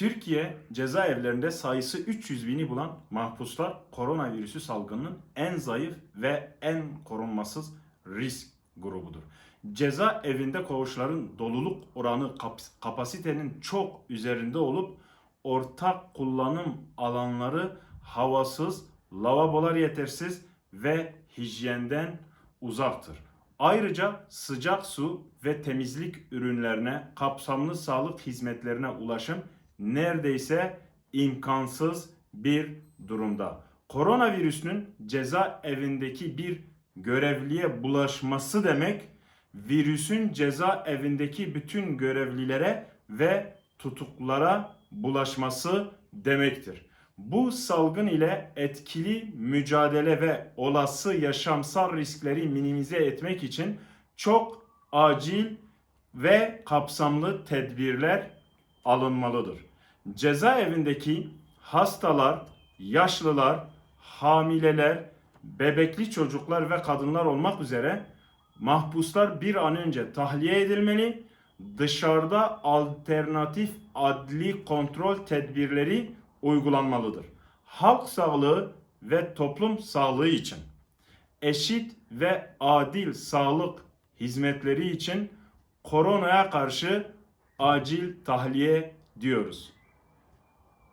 Türkiye cezaevlerinde sayısı 300 bini bulan mahpuslar koronavirüsü salgınının en zayıf ve en korunmasız risk grubudur. Cezaevinde koğuşların doluluk oranı kap- kapasitenin çok üzerinde olup ortak kullanım alanları havasız, lavabolar yetersiz ve hijyenden uzaktır. Ayrıca sıcak su ve temizlik ürünlerine, kapsamlı sağlık hizmetlerine ulaşım neredeyse imkansız bir durumda. Koronavirüsünün cezaevindeki bir görevliye bulaşması demek, virüsün cezaevindeki bütün görevlilere ve tutuklulara bulaşması demektir. Bu salgın ile etkili mücadele ve olası yaşamsal riskleri minimize etmek için çok acil ve kapsamlı tedbirler alınmalıdır. Cezaevindeki hastalar, yaşlılar, hamileler, bebekli çocuklar ve kadınlar olmak üzere mahpuslar bir an önce tahliye edilmeli, dışarıda alternatif adli kontrol tedbirleri uygulanmalıdır. Halk sağlığı ve toplum sağlığı için eşit ve adil sağlık hizmetleri için koronaya karşı acil tahliye diyoruz.